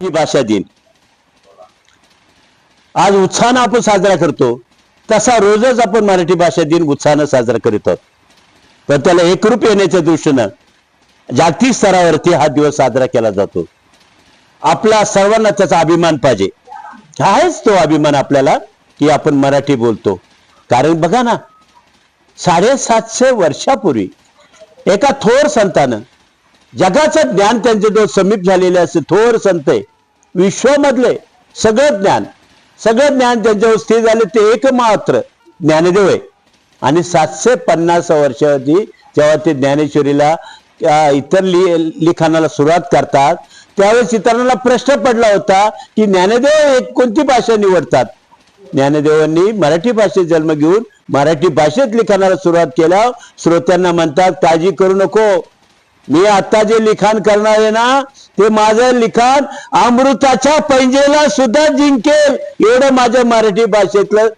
ही भाषा दिन. आज उत्साहानं आपण साजरा करतो. तसा रोजच आपण मराठी भाषा दिन उत्साहानं साजरा करीत आहोत. तर त्याला एकरूप येण्याच्या दृष्टीनं जागतिक स्तरावरती हा दिवस साजरा केला जातो. आपला सर्वांना त्याचा अभिमान पाहिजे. आहेच तो अभिमान आपल्याला की आपण मराठी बोलतो. कारण बघा ना साडेसातशे वर्षापूर्वी एका थोर संतानं जगाचं ज्ञान त्यांच्याजवळ समीप झालेले असे थोर संत आहे. विश्वामधले सगळं ज्ञान सगळं ज्ञान त्यांच्यावर स्थिर झाले ते एकमात्र ज्ञानदेव आहे. आणि सातशे पन्नास वर्ष जेव्हा ते ज्ञानेश्वरीला इतर लि लिखाणाला सुरुवात करतात त्यावेळेस इतरांना प्रश्न पडला होता की ज्ञानदेव एक कोणती भाषा निवडतात? ज्ञानदेवांनी मराठी भाषेत जन्म घेऊन मराठी भाषेत लिखाणाला सुरुवात केल्या श्रोत्यांना म्हणतात काळजी करू नको मी आता जे लिखाण करणार आहे ना ते माझं लिखाण अमृताच्या पैंजेला सुद्धा जिंकेल. एवढं माझ्या मराठी भाषेतलं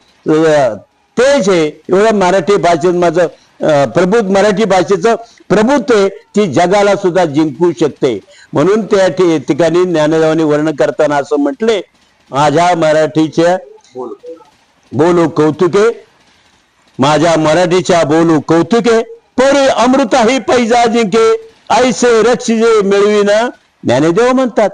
तेज आहे. एवढं मराठी भाषेत माझं प्रबुद्ध मराठी भाषेचं प्रभुत्व आहे ती जगाला सुद्धा जिंकू शकते. म्हणून त्या ठिकाणी ज्ञानदेवानी वर्णन करताना असं म्हटले माझ्या मराठीच्या बोलू कौतुके माझ्या मराठीच्या बोलू कौतुके परी अमृता ही पैजा जिंके. ऐसे रक्षिजे मिळविन ज्ञानदेव म्हणतात.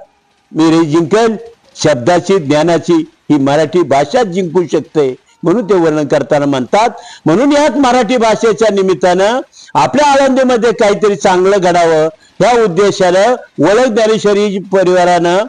मी रे जिंकेल शब्दाची ज्ञानाची ही मराठी भाषा जिंकू शकते. म्हणून ते वर्णन करताना म्हणतात. म्हणून याच मराठी भाषेच्या निमित्तानं आपल्या आळंदीमध्ये काहीतरी चांगलं घडावं या उद्देशानं वळख ज्ञानेश्वरी परिवारानं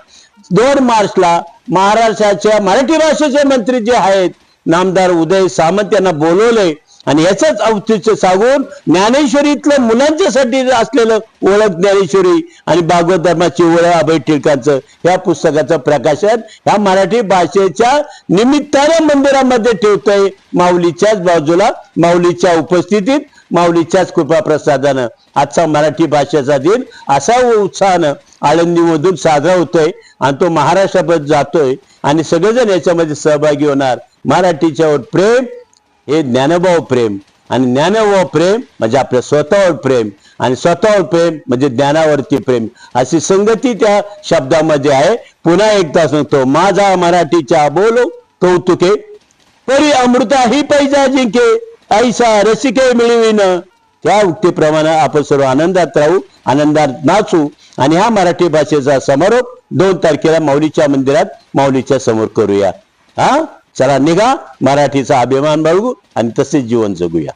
दोन मार्चला महाराष्ट्राच्या मराठी भाषेचे मंत्री जे आहेत नामदार उदय सामंत यांना बोलवले आणि याचंच औचित्य सांगून ज्ञानेश्वरीतलं मुलांच्यासाठी असलेलं ओळख ज्ञानेश्वरी आणि भागवत धर्माची ओळख अभय टिळकांचं या पुस्तकाचं प्रकाशन ह्या मराठी भाषेच्या निमित्ताने मंदिरामध्ये ठेवतोय माऊलीच्याच बाजूला माऊलीच्या उपस्थितीत माऊलीच्याच कृपा प्रसादानं आजचा मराठी भाषेचा दिन असा उत्साहानं आळंदीमधून साजरा होतोय आणि तो महाराष्ट्रापर्यंत जातोय आणि सगळेजण याच्यामध्ये सहभागी होणार. मराठीच्यावर प्रेम हे ज्ञानभाव प्रेम आणि ज्ञानभाव प्रेम म्हणजे आपल्या स्वतःवर प्रेम आणि स्वतःवर प्रेम म्हणजे ज्ञानावरती प्रेम. अशी संगती त्या शब्दामध्ये आहे. पुन्हा एकदा सांगतो माझा मराठीच्या बोलो कौतुके परी अमृता ही पैसा जिंके ऐसा रसिके मिळविन. त्या उक्तीप्रमाणे आपण सर्व आनंदात राहू आनंदात नाचू आणि हा मराठी भाषेचा समारोप दोन तारखेला माऊलीच्या मंदिरात माऊलीच्या समोर करूया. हा? चला निघा मराठीचा अभिमान बाळगू आणि तसेच जीवन जगूया.